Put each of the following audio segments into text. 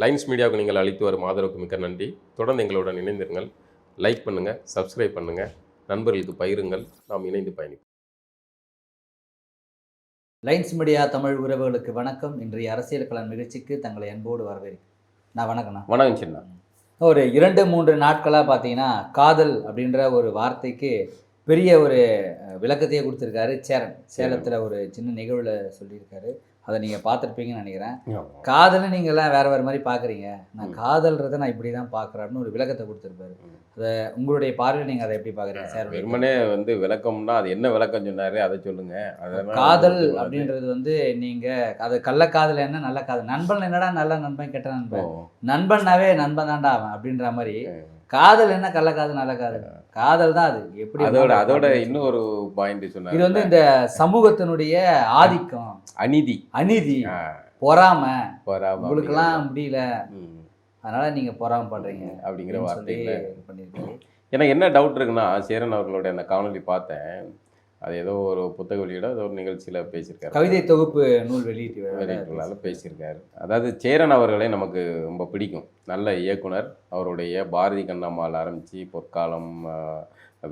Lines மீடியாவுக்கு நீங்கள் அளித்து வரும் ஆதரவுக்கு மிக்க நன்றி. தொடர்ந்து எங்களுடன் இணைந்திருங்கள். லைக் பண்ணுங்கள் சப்ஸ்கிரைப் பண்ணுங்கள் நண்பர்களுக்கு பகிருங்கள். நாம் இணைந்து பயணிப்போம். லைன்ஸ் மீடியா தமிழ் உறவுகளுக்கு வணக்கம். இன்றைய அரசியல் களம் நிகழ்ச்சிக்கு தங்களை அன்போடு வரவேற்கிறேன். நான் வணக்கண்ணா வணக்கம் சின்ன. ஒரு இரண்டு மூன்று நாட்களாக பார்த்தீங்கன்னா காதல் அப்படின்ற ஒரு வார்த்தைக்கு பெரிய ஒரு விளக்கத்தையே கொடுத்துருக்காரு சேரன். சேலத்தில் ஒரு சின்ன நிகழ்வில் சொல்லியிருக்காரு. அதை நீங்கள் பார்த்துருப்பீங்கன்னு நினைக்கிறேன். காதலை நீங்கள்லாம் வேறு வேறு மாதிரி பார்க்குறீங்க. நான். காதல்றதை நான் இப்படி தான் பார்க்குறேன்னு ஒரு விளக்கத்தை கொடுத்துருப்பாரு. அதை உங்களுடைய பார்வையில் நீங்கள் அதை எப்படி பார்க்குறீங்க? சேரன் வெறுமனே வந்து விளக்கம்னா அது என்ன விளக்கம் சொன்னாரு? அதை சொல்லுங்க. அதெல்லாம் காதல் அப்படின்றது வந்து நீங்க அது கள்ளக்காதல் என்ன நல்ல காதல். நண்பன் என்னடா நல்ல நண்பன் கெட்ட நண்பன்? நண்பன்னாவே நண்பன் தான்டா அவன் அப்படின்ற மாதிரி காதல் என்ன கள்ளக்காதல் நல்ல காதல்? காதல் தான் அது. எப்படி அதோட அதோட இன்னொரு பாயிண்ட் சொல்லு. சொன்னாரு. இது வந்து இந்த சமூகத்தினுடைய ஆதிக்கம். அநீதி. அநீதி. பொறாம. பொறாமை உங்களுக்கெல்லாம் முடியல. அதனால நீங்க பொறாமப்படுறீங்க அப்படிங்கிற அப்படின்னு சொல்லி வார்த்தைகளை பண்ணியிருக்காரு எனக்கு என்ன டவுட் இருக்குன்னா சேரன் அவர்களுடைய அந்த காணொளி பார்த்தேன். அது ஏதோ ஒரு புத்தக வெளியிட ஏதோ ஒரு நிகழ்ச்சியில் பேசியிருக்காரு. கவிதை தொகுப்பு நூல் வெளியீட்டு வெளியிட்டுள்ளால பேசியிருக்காரு. அதாவது சேரன் அவர்களை நமக்கு ரொம்ப பிடிக்கும். நல்ல இயக்குனர். அவருடைய பாரதி கண்ணம்மாள் ஆரம்பித்து பொற்காலம்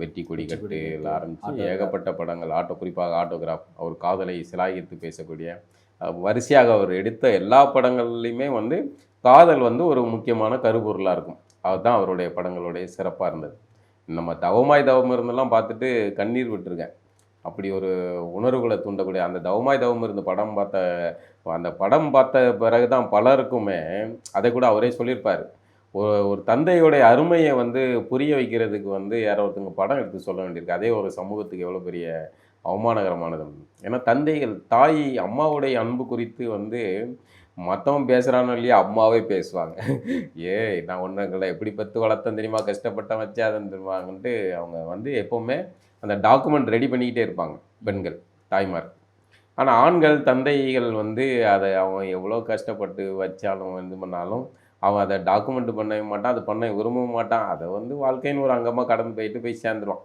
வெற்றி கொடி வெற்றி கொடி கட்டு கட்டு, ஆரம்பித்து. ஏகப்பட்ட படங்கள் ஆட்டோ குறிப்பாக ஆட்டோகிராஃப். அவர் காதலை சிலாகித்து பேசக்கூடிய வரிசையாக அவர் எடுத்த எல்லா படங்கள்லையுமே வந்து காதல் வந்து ஒரு முக்கியமான கருப்பொருளாக இருக்கும். அதுதான் அவருடைய படங்களுடைய சிறப்பாக இருந்தது. நம்ம தவமாய் தவம் இருந்தெல்லாம் பார்த்துட்டு கண்ணீர் விட்டுருக்கேன் அப்படி ஒரு உணர்வுகளை தூண்டக்கூடிய அந்த தவமாய் தவம் இருந்த படம் பார்த்த அந்த படம் பார்த்த பிறகு தான் பலருக்குமே அதை கூட அவரே சொல்லியிருப்பார். ஒரு ஒரு தந்தையோடைய அருமையை வந்து புரிய வைக்கிறதுக்கு வந்து யாரோ ஒருத்தங்க படம் எடுத்து சொல்ல வேண்டியிருக்கு. அதே ஒரு சமூகத்துக்கு எவ்வளோ பெரிய அவமானகரமானது. ஏன்னா தந்தைகள் தாய் அம்மாவுடைய அன்பு குறித்து வந்து மற்றவன் பேசுகிறானோ இல்லையா அம்மாவே பேசுவாங்க. ஏய் நான் ஒன்றுங்களை எப்படி பத்து வளர்த்தேன் தெரியுமா? கஷ்டப்பட்டேன் வச்சு அதன் தெரியுமாங்கன்ட்டு அவங்க வந்து எப்போவுமே அந்த டாக்குமெண்ட் ரெடி பண்ணிக்கிட்டே இருப்பாங்க பெண்கள் தாய்மார். ஆனால் ஆண்கள் தந்தைகள் வந்து அதை அவன் எவ்வளோ கஷ்டப்பட்டு வச்சாலும் இது பண்ணாலும் அவன் அதை டாக்குமெண்ட் பண்ணவே மாட்டான் அது பண்ண விரும்பவும் மாட்டான். அதை வந்து வாழ்க்கைன்னு ஒரு அங்கமாக கடந்து போயிட்டு போய் சேர்ந்துருவான்.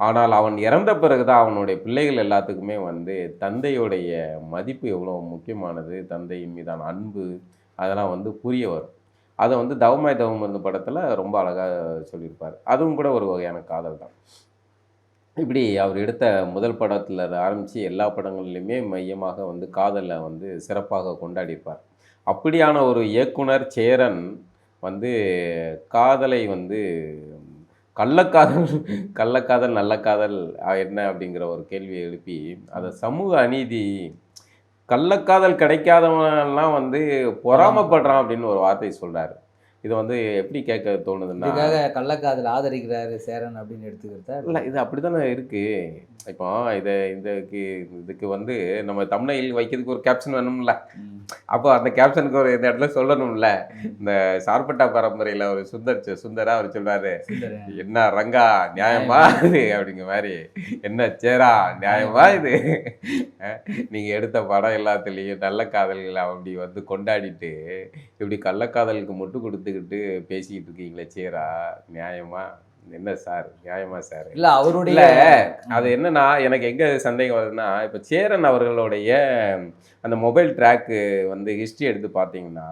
ஆனால் அவன் இறந்த பிறகு தான் அவனுடைய பிள்ளைகள் எல்லாத்துக்குமே வந்து தந்தையுடைய மதிப்பு எவ்வளோ முக்கியமானது தந்தையின் மீதான அன்பு அதெல்லாம் வந்து புரிய வரும். அதை வந்து தவமாய் தவம் இருந்த படத்தில் ரொம்ப அழகாக சொல்லியிருப்பார். அதுவும் கூட ஒரு வகையான காதல் தான் இப்படி அவர் எடுத்த முதல் படத்தில் ஆரம்பித்து எல்லா படங்கள்லையுமே மையமாக வந்து காதலை வந்து சிறப்பாக கொண்டாடியிருப்பார் அப்படியான ஒரு இயக்குனர் சேரன் வந்து காதலை வந்து கள்ளக்காதல் கள்ளக்காதல் நல்ல காதல் என்ன அப்படிங்கிற ஒரு கேள்வியை எழுப்பி அதை சமூக அநீதி கள்ளக்காதல் கிடைக்காதவன்லாம் வந்து பொறாமப்படுறான் அப்படின்னு ஒரு வார்த்தை சொல்கிறார் இது வந்து எப்படி கேட்க தோணுதுன்னா கள்ளக்காதல் ஆதரிக்கிறாரு சேரன் அப்படின்னு எடுத்துக்கிறதா? இல்லை இது அப்படிதானே இருக்கு. இப்போ இதை இதுக்கு இதுக்கு வந்து நம்ம தமிழில் வைக்கிறதுக்கு ஒரு கேப்ஷன் வேணும்ல. அப்போ அந்த கேப்ஷனுக்கு ஒரு இந்த இடத்துல சொல்லணும்ல. இந்த சார்பட்டா பரம்பரையில் ஒரு சுந்தர் சுந்தரா அவர் சொல்றாரு சுந்தரன். என்ன ரங்கா நியாயமா இது? அப்படிங்கிற மாதிரி என்ன சேரா நியாயமா இது? அஹ், நீங்க எடுத்த படம் எல்லாத்துலேயும் நல்ல காதல்களை அப்படி வந்து கொண்டாடிட்டு இப்படி கள்ளக்காதலுக்கு முட்டு கொடுத்துக்கிட்டு பேசிக்கிட்டு இருக்கீங்களே சேரா? நியாயமா? என்ன சார்? நியாயமா சார்? இல்ல அவருடைய அது என்னன்னா எனக்கு எங்க சந்தேகம் வருதுன்னா இப்ப சேரன் அவர்களுடைய அந்த மொபைல் ட்ராக்கு வந்து ஹிஸ்டரி எடுத்து பார்த்தீங்கன்னா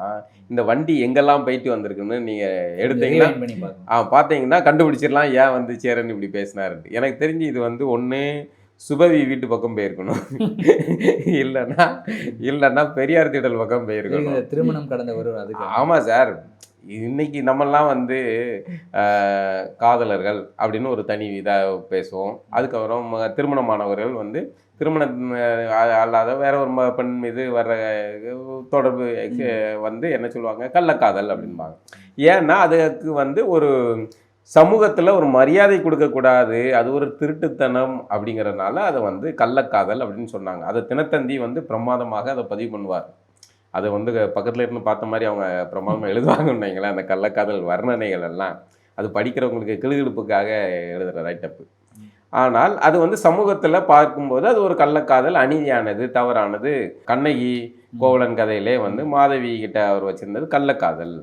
இந்த வண்டி எங்கெல்லாம் போயிட்டு வந்திருக்குன்னு நீங்க எடுத்தீங்கன்னா. ஆ பார்த்தீங்கன்னா கண்டுபிடிச்சிடலாம். ஏன் வந்து சேரன் இப்படி பேசினாருன்னு எனக்கு தெரிஞ்சு இது வந்து ஒன்று சுபவி வீட்டு பக்கம் போயிருக்கணும். இல்லைன்னா இல்லைன்னா பெரியார் திடல் பக்கம் போயிருக்கணும். திருமணம் கடந்த ஒரு அதுக்கு. ஆமாம் சார். இன்னைக்கு நம்மெல்லாம் வந்து காதலர்கள் அப்படின்னு ஒரு தனி இதாக பேசுவோம். அதுக்கப்புறம் திருமணமானவர்கள் வந்து திருமணம் அல்லாத வேற ஒரு பெண் மீது வர்ற தொடர்பு வந்து என்ன சொல்லுவாங்க? கள்ளக்காதல் அப்படின்பாங்க ஏன்னா அதுக்கு வந்து ஒரு சமூகத்தில் ஒரு மரியாதை கொடுக்கக்கூடாது அது ஒரு திருட்டுத்தனம் அப்படிங்கிறதுனால அதை வந்து கள்ளக்காதல் அப்படின்னு சொன்னாங்க. அதை தினத்தந்தி வந்து பிரமாதமாக அதை பதிவு பண்ணுவார். அதை வந்து பக்கத்தில் இருந்து பார்த்த மாதிரி அவங்க பிரமாதமாக எழுதுவாங்கன்னு வைங்களேன் அந்த கள்ளக்காதல் வர்ணனைகள் எல்லாம். அது படிக்கிறவங்களுக்கு கிளுகிழுப்புக்காக எழுதுகிற ரைட்டப்பு. ஆனால் அது வந்து சமூகத்தில் பார்க்கும்போது அது ஒரு கள்ளக்காதல் அநீதியானது தவறானது. கண்ணகி கோவலன் கதையிலே வந்து மாதவி கிட்ட அவர் வச்சிருந்தது கள்ளக்காதல்.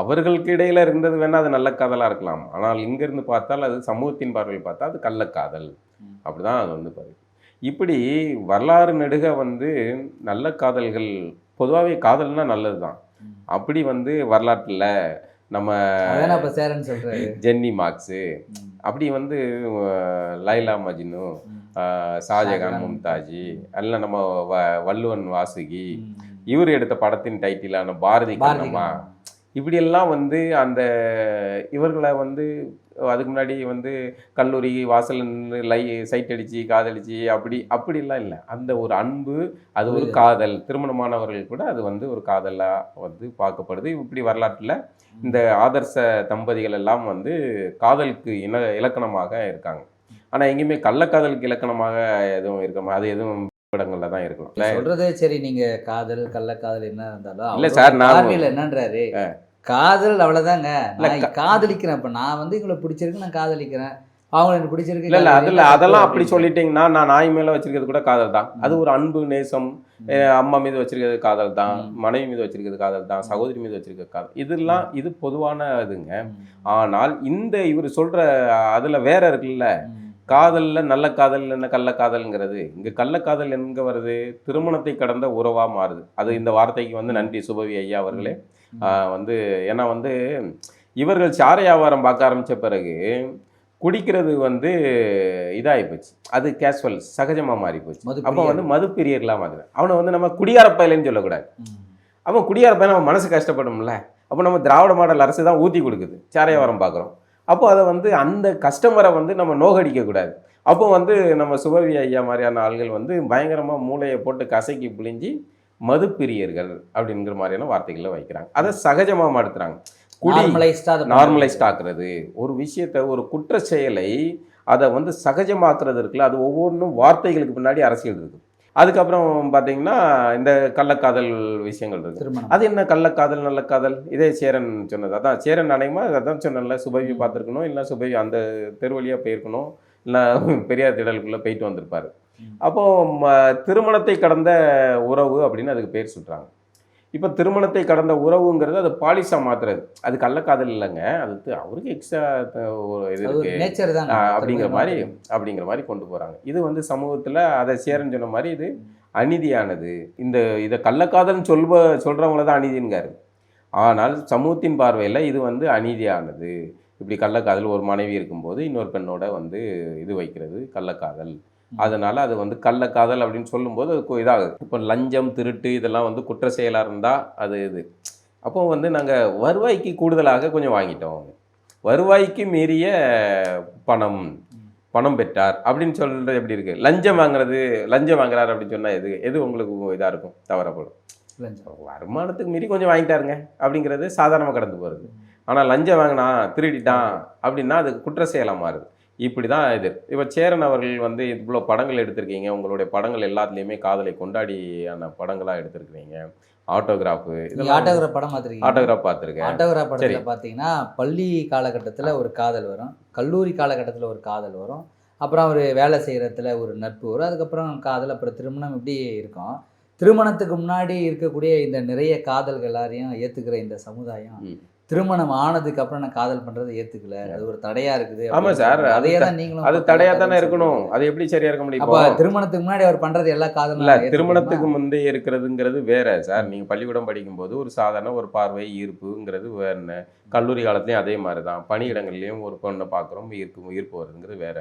அவர்களுக்கு இடையில இருந்தது வேணா அது நல்ல காதலாக இருக்கலாம் ஆனால் இங்கிருந்து பார்த்தால் அது சமூகத்தின் பார்வையில் பார்த்தா அது கள்ளக்காதல். அப்படிதான் அது வந்து பாரு இப்படி வரலாறு நெடுக வந்து நல்ல காதல்கள் பொதுவாகவே காதல்னா நல்லது தான். அப்படி வந்து வரலாற்றில் நம்ம ஜென்னி மார்க்ஸு. அப்படி வந்து லைலா மஜ்னு ஷாஜகான் மும்தாஜி எல்லாம் நம்ம வ- வள்ளுவன் வாசுகி. இவர் எடுத்த படத்தின் டைட்டிலான பாரதி கண்ணம்மா. இப்படியெல்லாம் வந்து அந்த இவர்களை வந்து அதுக்கு முன்னாடி வந்து கல்லூரி வாசல் லை சைட் அடிச்சு காதலிச்சு அப்படி அப்படிலாம் இல்லை. அந்த ஒரு அன்பு அது ஒரு. காதல். திருமணமானவர்கள் கூட அது வந்து ஒரு காதலா வந்து பார்க்கப்படுது. இப்படி வரலாற்றில் இந்த ஆதர்ச தம்பதிகள் எல்லாம் வந்து காதலுக்கு இன இலக்கணமாக இருக்காங்க. ஆனா எங்கேயுமே கள்ளக்காதலுக்கு இலக்கணமாக எதுவும் இருக்க அது எதுவும் படங்கள்ல தான் நீங்க இருக்கலாம் சொல்றதே சரி நீங்க காதல் கள்ளக்காதல் என்ன இருந்தாலும் இல்ல சார், நான் பார்வையில என்னன்றாரு? காதல் அவ்வளவுதாங்க. நான் காதலிக்கிறேன் இப்ப. நான் வந்து இவங்களை பிடிச்சிருக்கு நான் காதலிக்கிறேன். அவங்க எனக்கு பிடிச்சிருக்கு இல்ல. அதுல அதெல்லாம் அப்படி. சொல்லிட்டீங்கன்னா நான் நாய் மேல வச்சிருக்கிறது கூட காதல் தான். அது ஒரு அன்பு நேசம் அம்மா மீது வச்சிருக்கிறது காதல் தான். மனைவி மீது வச்சிருக்கிறது காதல் தான். சகோதரி மீது வச்சிருக்கிறது காதல். இதெல்லாம் இது பொதுவான இதுங்க. ஆனால் இந்த இவர் சொல்ற அதுல வேற இருக்குல்ல. காதல்ல நல்ல காதல் என்ன கள்ளக்காதல்ங்கிறது இங்க கள்ளக்காதல் எங்க வருது? திருமணத்தை கடந்த உறவா மாறுது. அது இந்த வார்த்தைக்கு வந்து நன்றி சுபவி ஐயா அவர்களே. வந்து ஏன்னா வந்து இவர்கள் சார வியாபாரம் பார்க்க ஆரம்பிச்ச பிறகு குடிக்கிறது வந்து இதாகி போச்சு. அது கேஷுவல் சகஜமாக மாறி போச்சு. அப்போ. வந்து மது பிரியர்லாம் மாதிரி அவனை வந்து நம்ம குடியார பயலைன்னு சொல்லக்கூடாது. அவன் குடியார பையன் அவன் மனசு கஷ்டப்படும்ல. அப்போ நம்ம திராவிட மாடல் அரசு தான் ஊற்றி கொடுக்குது. சார வியாபாரம் பார்க்குறோம். அப்போ அதை வந்து அந்த கஸ்டமரை வந்து நம்ம நோகடிக்கக்கூடாது. அப்போ வந்து நம்ம சுபவி ஐயா மாதிரியான ஆள்கள் வந்து பயங்கரமாக மூளையை போட்டு கசக்கி பிழிஞ்சி மது பிரியர்கள் அப்படிங்கிற மாதிரியான வார்த்தைகளை வைக்கிறாங்க. அதை சகஜமாக மாடுத்துறாங்க குடி நார்மலைஸ்டா ஆக்குறது. ஒரு விஷயத்தை ஒரு குற்ற செயலை அதை வந்து சகஜமாக்குறது இருக்குல்ல அது ஒவ்வொன்றும் வார்த்தைகளுக்கு பின்னாடி அரசியல் இருக்கு அதுக்கப்புறம் பார்த்தீங்கன்னா இந்த கள்ளக்காதல் விஷயங்கள் இருக்கு. திருமணம். அது என்ன கள்ளக்காதல் நல்ல காதல் இதே சேரன் சொன்னது. அதான் சேரன் அனைமா அதான் சொன்னேன்ல சுபவி பார்த்துருக்கணும் இல்லை சுபவி அந்த தெரு வழியா போயிருக்கணும் இல்லை பெரியார் திடலுக்குள்ளே போயிட்டு வந்திருப்பாரு. ம். அப்போ ம- திருமணத்தை கடந்த உறவு அப்படின்னு அதுக்கு பேர் சொல்றாங்க. இப்போ திருமணத்தை கடந்த உறவுங்கிறது அது பாலிஷா மாத்துறது. அது கள்ளக்காதல் இல்லைங்க. அது அவருக்கு எக்ஸ்ட்ரா ஒரு இது இருக்கு. அப்படிங்கிற மாதிரி அப்படிங்கிற மாதிரி கொண்டு போறாங்க. இது வந்து சமூகத்துல அதை சேரன் சொன்ன மாதிரி இது அநீதியானது. இந்த இதை கள்ளக்காதல்னு சொல்வ சொல்றவங்கள தான் அநீதிங்காரு ஆனால் சமூகத்தின் பார்வையில இது வந்து அநீதியானது. இப்படி கள்ளக்காதல் ஒரு மனைவி இருக்கும்போது இன்னொரு பெண்ணோட வந்து இது வைக்கிறது கள்ளக்காதல். அதனால அது வந்து கள்ளக்காதல் அப்படின்னு சொல்லும்போது அது இதாகுது. இப்போ லஞ்சம் திருட்டு இதெல்லாம் வந்து குற்ற செயலா இருந்தா அது இது. அப்போ வந்து நாங்க வருவாய்க்கு கூடுதலாக கொஞ்சம் வாங்கிட்டோம் வருவாய்க்கு மீறிய பணம் பணம் பெற்றார் அப்படின்னு சொல்றது எப்படி இருக்கு? லஞ்சம் வாங்குறது லஞ்சம் வாங்குறாரு அப்படின்னு சொன்னா எது எது உங்களுக்கு இதா இருக்கும்? தவறப்படும் லஞ்சம். வருமானத்துக்கு மீறி கொஞ்சம் வாங்கிட்டாருங்க அப்படிங்கிறது சாதாரணமாக கடந்து போகிறது ஆனால் லஞ்சம் வாங்கினா திருடிட்டான் அப்படின்னா அது குற்ற செயலாக மாறுது. இப்படி தான் இது. இப்போ சேரன் அவர்கள் வந்து இவ்வளோ படங்கள் எடுத்திருக்கீங்க. உங்களுடைய படங்கள் எல்லாத்துலேயுமே காதலை கொண்டாடியான படங்களாக எடுத்திருக்கிறீங்க. ஆட்டோகிராஃபு இதெல்லாம் ஆட்டோகிராஃப் படம் பார்த்துருக்கீங்க ஆட்டோகிராஃப் பார்த்துருக்கேன். ஆட்டோகிராஃப் படத்துல. பார்த்தீங்கன்னா பள்ளி காலகட்டத்துல ஒரு காதல் வரும். கல்லூரி காலகட்டத்துல ஒரு காதல் வரும். அப்புறம் அவர் வேலை செய்யறதுல ஒரு நட்பு வரும். அதுக்கப்புறம் காதல் அப்புறம் திருமணம் இப்படி இருக்கும். திருமணத்துக்கு முன்னாடி இருக்கக்கூடிய இந்த நிறைய காதல்கள் எல்லாரையும் ஏத்துக்கிற இந்த சமுதாயம். திருமணம் ஆனதுக்கு அப்புறம் நான் காதல் பண்றதை ஏத்துக்கல. அது ஒரு தடையா இருக்குது ஆமா சார். அது தான் நீங்களும் அது தடையாக தானே இருக்கணும். அது எப்படி சரியா இருக்க முடியும் அப்ப திருமணத்துக்கு முன்னாடி அவர் பண்றது எல்லா காதலும் இல்ல திருமணத்துக்கு? முந்தைய இருக்கிறதுங்கிறது வேற சார். நீங்க பள்ளிக்கூடம் படிக்கும்போது ஒரு சாதாரண ஒரு பார்வை ஈர்ப்புங்கிறது வேற கல்லூரி காலத்துலயும் அதே மாதிரி தான் பணியிடங்கள்லயும் ஒரு பொண்ணை பார்க்குறோம் ஈர்ப்பு ஈர்ப்பு வருதுங்கிறது வேற.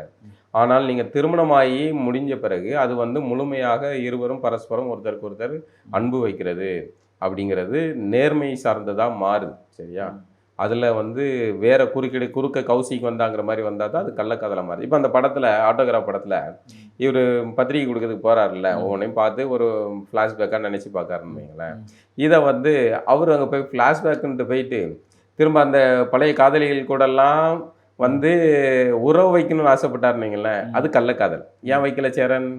ஆனால் நீங்க திருமணமாகி முடிஞ்ச பிறகு அது வந்து முழுமையாக இருவரும் பரஸ்பரம் ஒருத்தருக்கு ஒருத்தர் அன்பு வைக்கிறது. அப்படிங்கிறது நேர்மை சார்ந்ததா மாறுது சரியா அதுல வந்து வேற குறுக்கிடு குறுக்க கௌசிக்கு வந்தாங்கிற மாதிரி வந்தா தான் அது கள்ளக்காதல மாறுது இப்போ அந்த படத்துல ஆட்டோகிராஃப் படத்துல இவர் பத்திரிகை கொடுக்கறதுக்கு போறாருல்ல ம். ஒவ்வொன்றையும் பார்த்து ஒரு ஃப்ளாஷ்பேக்காக நினச்சி பார்க்காருன்னு வைங்களேன். இதை வந்து அவர் அங்கே போய் ஃப்ளாஷ்பேக்குன்ட்டு போயிட்டு திரும்ப அந்த பழைய காதலிகள் கூடலாம் வந்து உறவு வைக்கணும்னு ஆசைப்பட்டாருன்னு வைங்களேன். அது கள்ளக்காதல் ஏன் வைக்கல சேரன்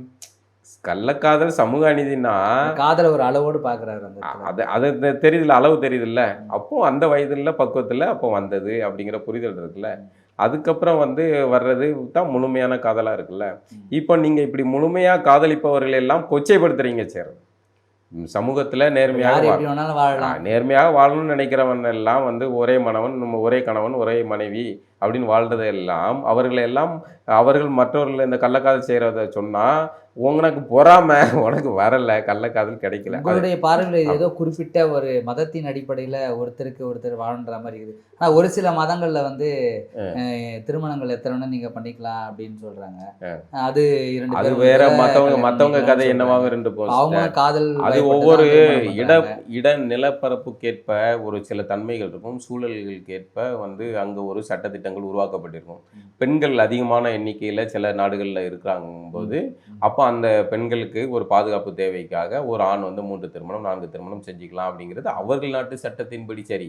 கள்ளக்காதல் சமூக அநீதினா காதலை ஒரு அளவோடு இடத்துல. அது அது தெரியுதுல்ல அளவு தெரியுதுல்ல அப்போ அந்த வயதுல பக்குவத்துல அப்போ வந்தது அப்படிங்கிற புரிதல் இருக்குல்ல அதுக்கப்புறம் வந்து வர்றது தான் முழுமையான காதலா இருக்குல்ல. இப்போ நீங்க இப்படி முழுமையா காதலிப்பவர்கள் எல்லாம் கொச்சைப்படுத்துறீங்க சேர் சமூகத்துல நேர்மையாக நேர்மையாக வாழணும்னு நினைக்கிறவன் எல்லாம் வந்து ஒரே மணவன் நம்ம ஒரே கணவன் ஒரே மனைவி அப்படின்னு வாழ்றதை எல்லாம் அவர்களை எல்லாம் அவர்கள் மற்றவர்கள் இந்த கள்ளக்காதல் செய்கிறத சொன்னா உனக்கு பொறாம உனக்கு வரல கள்ளக்காதல் கிடைக்கல. உங்களுடைய பார்வையில் ஏதோ குறிப்பிட்ட ஒரு மதத்தின் அடிப்படையில ஒருத்தருக்கு ஒருத்தர் வாழ்ன்ற மாதிரி இருக்குது. ஆனா ஒரு சில மதங்கள்ல வந்து திருமணங்கள் எத்தனை வேணா நீங்க பண்ணிக்கலாம் அப்படின்னு சொல்றாங்க. அது இரண்டு அது வேற மத்தவங்க பண்ணிக்கலாம்னு கதை என்னவாக சொல்றாங்க. இருந்து அவங்க காதல் அது ஒவ்வொரு இட. இட நிலப்பரப்புக்கேற்ப ஒரு சில தன்மைகள் இருக்கும். சூழல்களுக்கேற்ப வந்து அங்க ஒரு சட்டத்திட்டங்கள் உருவாக்கப்பட்டிருக்கும். பெண்கள் அதிகமான எண்ணிக்கையில சில நாடுகள்ல இருக்கிறாங்க போது அப்போ அந்த பெண்களுக்கு ஒரு பாதுகாப்பு தேவைக்காக ஒரு ஆண் வந்து மூன்று திருமணம் நான்கு திருமணம் செஞ்சுக்கலாம் அப்படிங்கிறது அவர்கள் நாட்டு சட்டத்தின்படி சரி.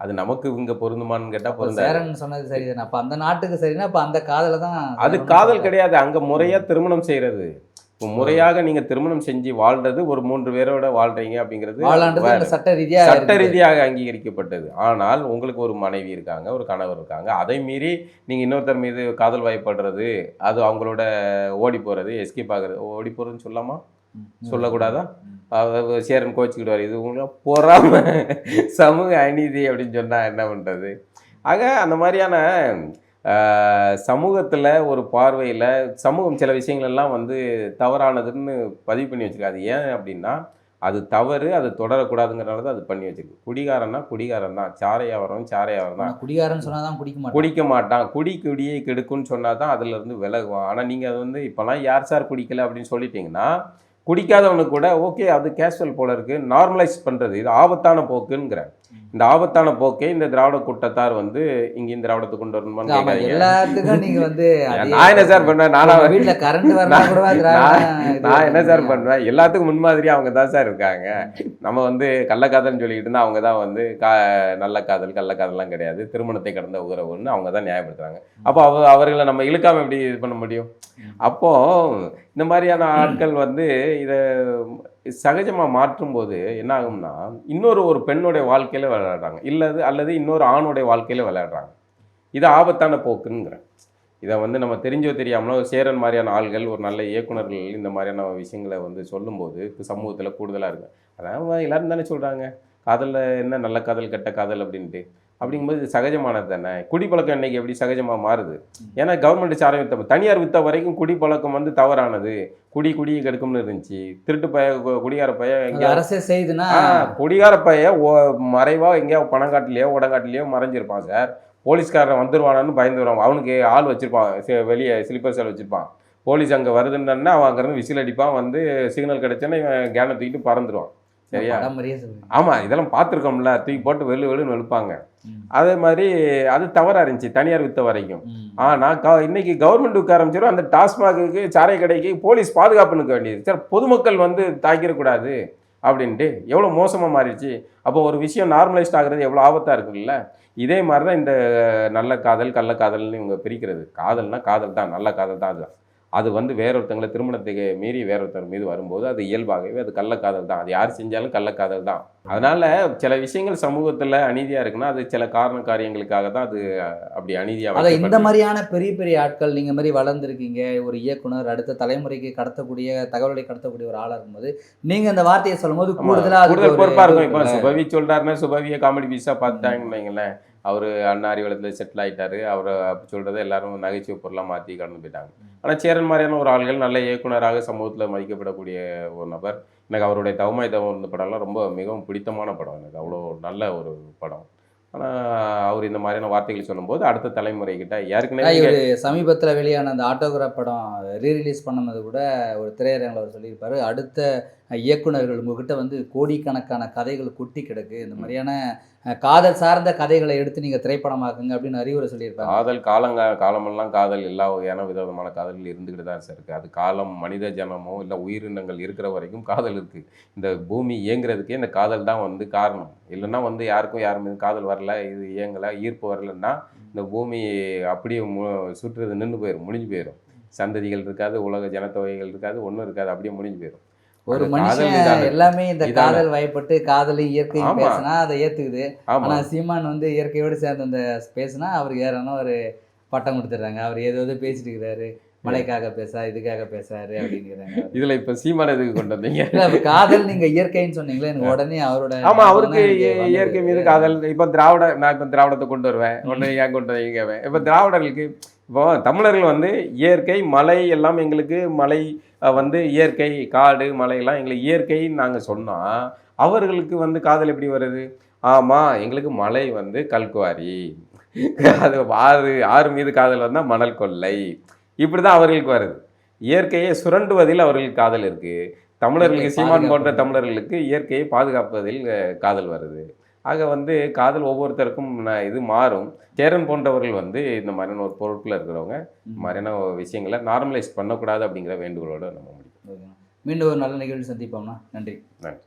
அது நமக்கு இங்க பொருந்துமான்னு கேட்டா அப்ப பொருந்தாது. சேரன் சொன்னது சரிதானே? அப்ப அந்த நாட்டுக்கு சரினா அப்ப அந்த காதல தான் அது காதல். கிடையாது. அங்க முறையா திருமணம் செய்யறது. இப்போ முறையாக நீங்க திருமணம் செஞ்சு வாழ்றது ஒரு மூன்று பேரோட வாழ்றீங்க அப்படிங்கிறது சட்ட. ரீதியாக அங்கீகரிக்கப்பட்டது. ஆனால் உங்களுக்கு ஒரு மனைவி இருக்காங்க ஒரு கணவர் இருக்காங்க. அதை மீறி நீங்க இன்னொருத்தர் மீது காதல் வயப்படுறது அது அவங்களோட ஓடி போறது எஸ்கேப் ஆகுறது. ஓடி போறதுன்னு சொல்லாமா. சொல்லக்கூடாதா? சேரன் கோச்சிக்கிடுவார். இது உங்களுக்கு பொறாம சமூக அநீதி அப்படின்னு சொன்னா என்ன பண்றது? ஆக அந்த மாதிரியான சமூகத்தில் ஒரு பார்வையில் சமூகம் சில விஷயங்கள் எல்லாம் வந்து தவறானதுன்னு பதிவு பண்ணி வச்சிருக்கு அது ஏன் அப்படின்னா அது தவறு அது தொடரக்கூடாதுங்கிறனால தான் அது பண்ணி வச்சிருக்கு. குடிகாரன்னா குடிகாரன் தான் சாரையாவரம் சாரையாவரம் தான் ஆனா குடிகாரன்னு சொன்னாதான் குடிக்க மாட்டான். குடிக்க மாட்டான். குடி குடியை கெடுக்கும்னு சொன்னா தான் அதுல இருந்து விலகுவான். ஆனா நீங்க அது வந்து இப்பெல்லாம் யார் சார் குடிக்கல அப்படின்னு சொல்லிட்டீங்கன்னா குடிக்காதவனுக்கு கூட ஓகே அது கேஷுவல் போல இருக்கு. நார்மலைஸ் பண்றது. இது ஆபத்தான போக்குங்கிறேன் இந்த ஆபத்தான போக்கை இந்த திராவிட கூட்டத்தார் வந்து இங்க திராவிடத்தை கொண்டு கேட்காதீங்க. எல்லாத்துக்கும் நீங்க வந்து நான் என்ன சார் பண்ணேன் நானா வீட்ல கரண்ட் நான் என்ன சார். பண்ணுவேன்? எல்லாத்துக்கும் முன்மாதிரி அவங்க தான் சார் இருக்காங்க. நம்ம வந்து கள்ளக்காதல்னு சொல்லிக்கிட்டு இருந்தா அவங்க தான் வந்து கா நல்ல காதல் கள்ளக்காதல்லாம் கிடையாது. திருமணத்தை கடந்த உறவுன்னு அவங்க தான் நியாயப்படுத்துறாங்க. அப்போ அவ அவர்களை நம்ம இழுக்காம எப்படி இது பண்ண முடியும்? அப்போ இந்த மாதிரியான ஆட்கள் வந்து இதை சகஜமாக மாற்றும் போது என்ன ஆகும்னா இன்னொரு ஒரு பெண்ணுடைய வாழ்க்கையில் விளையாடுறாங்க. இல்லது அல்லது இன்னொரு ஆணுடைய வாழ்க்கையில் விளையாடுறாங்க. இது ஆபத்தான போக்குங்கிறேன் இதை வந்து நம்ம தெரிஞ்சோ தெரியாமலோ சேரன் மாதிரியான ஆள்கள் ஒரு நல்ல இயக்குனர்கள் இந்த மாதிரியான விஷயங்களை வந்து சொல்லும்போது சமூகத்தில் கூடுதலாக இருக்குது அதான் எல்லாரும் தானே சொல்கிறாங்க காதலில் என்ன? நல்ல காதல் கெட்ட காதல் அப்படின்ட்டு. அப்படிங்கும்போது சகஜமானது தானே? குடிப்பழக்கம் இன்னைக்கு எப்படி சகஜமாக மாறுது? ஏன்னா கவர்மெண்ட் சாரம் வித்த தனியார் வித்த வரைக்கும் குடிப்பழக்கம் வந்து தவறானது. குடி குடியை கெடுக்கும்னு இருந்துச்சு. திருட்டு பய குடிகார பய அரசே செய்யுதுன்னா குடிகார பைய மறைவா எங்கேயாவது பணங்காட்டிலேயோ உடங்காட்டிலேயோ மறைஞ்சிருப்பான் சார். போலீஸ்காரன் வந்துருவானான்னு பயந்து வருவான் அவனுக்கு ஆள் வச்சிருப்பான். வெளியே ஸ்லிப்பர் செல் வச்சிருப்பான். போலீஸ் அங்கே வருதுன்னா அவன் அங்கேருந்து விசில் அடிப்பான். வந்து சிக்னல் கிடைச்சோன்னா இவன் கேனை தூக்கிட்டு பறந்துருவான். சரியா ஆமாம் இதெல்லாம் பார்த்துருக்கோம்ல. தூக்கி போட்டு வெளு வெளுன்னு வெளுப்பாங்க. அதே மாதிரி அது தவறா இருந்துச்சு தனியார் வித்த வரைக்கும். ஆனால் க இன்னைக்கு கவர்மெண்ட் உட்கார ஆரம்பிச்சிடும் அந்த டாஸ்மாகுக்கு சாரை கடைக்கு போலீஸ் பாதுகாப்பு நிற்க வேண்டியது. சார் பொதுமக்கள் வந்து தாக்கிடக்கூடாது அப்படின்ட்டு எவ்வளோ மோசமாக மாறிடுச்சு. அப்போ ஒரு விஷயம் நார்மலைஸ்ட் ஆகுறது எவ்வளோ ஆபத்தாக இருக்குல்ல? இதே மாதிரி தான் இந்த நல்ல காதல் கள்ள காதல்னு இவங்க பிரிக்கிறது. காதல்னா காதல் தான் நல்ல காதல் தான் அதுதான். அது வந்து வேற ஒருத்தங்களை திருமணத்துக்கு மீறி வேற ஒருத்தர் மீது வரும்போது அது இயல்பாகவே அது கள்ளக்காதல் தான். அது யார் செஞ்சாலும் கள்ளக்காதல் தான். அதனால சில விஷயங்கள் சமூகத்தில் அநீதியாக இருக்குன்னா அது சில காரண காரியங்களுக்காக தான் அது அப்படி அநீதியாக அதான் இந்த மாதிரியான பெரிய பெரிய ஆட்கள் நீங்க மாதிரி வளர்ந்துருக்கீங்க ஒரு இயக்குனர் அடுத்த தலைமுறைக்கு கடத்தக்கூடிய தகவலை கடத்தக்கூடிய ஒரு ஆளா இருக்கும்போது நீங்க இந்த வார்த்தையை சொல்லும்போது ஆமா, கூடுதலா அதுக்கு கூடுதல் ஒரு பொறுப்பா இருக்கும். இப்போ. சுபவி சொல்றாருன்னா சுபவியை காமெடி பீஸா பார்த்தாங்கன்னு வைங்களேன். அவர் அண்ணா அறிவலத்தில் செட்டில் ஆயிட்டாரு. அவரை அப்படி சொல்றதை எல்லாரும் நகைச்சுவை பொருளாக மாற்றி கடந்து போயிட்டாங்க. ஆனால் சேரன் மாதிரியான ஒரு ஆள்கள் நல்ல இயக்குனராக சமூகத்தில் மதிக்கப்படக்கூடிய ஒரு நபர். எனக்கு அவருடைய தவமாய் தவம் இந்த படம்லாம் ரொம்ப மிகவும் பிடித்தமான படம். எனக்கு அவ்வளோ நல்ல ஒரு படம். ஆனால் அவர் இந்த மாதிரியான வார்த்தைகள் சொல்லும்போது அடுத்த தலைமுறைகிட்ட நீங்க- இவரு சமீபத்துல வெளியான அந்த ஆட்டோகிராஃப் படம் ரீரிலீஸ் பண்ணும்போது கூட ஒரு திரையரங்கில் அவர் சொல்லியிருப்பாரு. அடுத்த இயக்குனர்கள் உங்ககிட்ட வந்து கோடிக்கணக்கான கதைகள் கொட்டி கிடக்கு. இந்த மாதிரியான காதல் சார்ந்த கதைகளை எடுத்து நீங்கள் திரைப்படமாக்குங்க அப்படின்னு அறிவுரை சொல்லியிருப்பாங்க. காதல் காலங்க காலமெல்லாம் காதல் எல்லா வகையான விதவிதமான காதல்கள் இருந்துக்கிட்டு தான் சார் இருக்குது அது காலம் மனித ஜனமோ இல்லை உயிரினங்கள் இருக்கிற வரைக்கும் காதல் இருக்குது இந்த பூமி இயங்குறதுக்கே இந்த காதல் தான் வந்து காரணம். இல்லைன்னா வந்து யாருக்கும் யார் மீது காதல் வரல இது இயங்கலை ஈர்ப்பு வரலன்னா இந்த பூமி அப்படியே மு சுற்றுறது நின்று போயிடும் முடிஞ்சு போயிடும் சந்ததிகள் இருக்காது உலக ஜனத்தொகைகள் இருக்காது ஒன்றும் இருக்காது அப்படியே முடிஞ்சு போயிடும் ஒரு மனுஷன். எல்லாமே இந்த. காதல் வயப்பட்டு காதலையும் இயற்கையும். பேசினா அதை ஏத்துக்குது. ஆனா சீமான் வந்து இயற்கையோடு சேர்ந்த அந்த பேசினா அவருக்கு யாரான ஒரு பட்டம் கொடுத்துட்றாங்க. அவர் ஏதோ ஏதோ பேசிட்டு இருக்கிறாரு. மழைக்காக பேசா இதுக்காக பேசுறாரு அப்படிங்கிறாங்க இதில் இப்போ சீமான இதுக்கு கொண்டு வந்தீங்க? காதல் நீங்க இயற்கைன்னு சொன்னீங்களே எனக்கு உடனே அவரோட ஆமா அவருக்கு. இயற்கை மீது காதல் இப்போ திராவிட நான் இப்போ திராவிடத்தை கொண்டு வருவேன். ஒன்று ஏன் கொண்டு வரீங்க இப்போ திராவிடர்களுக்கு இப்போ தமிழர்கள் வந்து இயற்கை மலை எல்லாம் எங்களுக்கு மலை வந்து இயற்கை காடு மலையெல்லாம் எங்களுக்கு இயற்கைன்னு நாங்கள் சொன்னால் அவர்களுக்கு வந்து காதல் எப்படி வருது? ஆமாம் எங்களுக்கு மலை வந்து கல்குவாரி. அது ஆறு ஆறு மீது காதல் வந்தால் மணல் கொள்ளை இப்படி தான் அவர்களுக்கு வருது. இயற்கையை சுரண்டுவதில் அவர்களுக்கு காதல் இருக்குது தமிழர்களுக்கு சீமான் போன்ற. தமிழர்களுக்கு இயற்கையை பாதுகாப்பதில் காதல் வருது. ஆக வந்து காதல் ஒவ்வொருத்தருக்கும் ந- இது மாறும். சேரன் போன்றவர்கள் வந்து இந்த மாதிரியான ஒரு பொருட்கள் இருக்கிறவங்க மாதிரியான விஷயங்களை நார்மலைஸ் பண்ணக்கூடாது அப்படிங்கிற வேண்டுகோளோட நம்ம முடியும். மீண்டும் ஒரு நல்ல நிகழ்வு சந்திப்போம்னா நன்றி. நன்றி.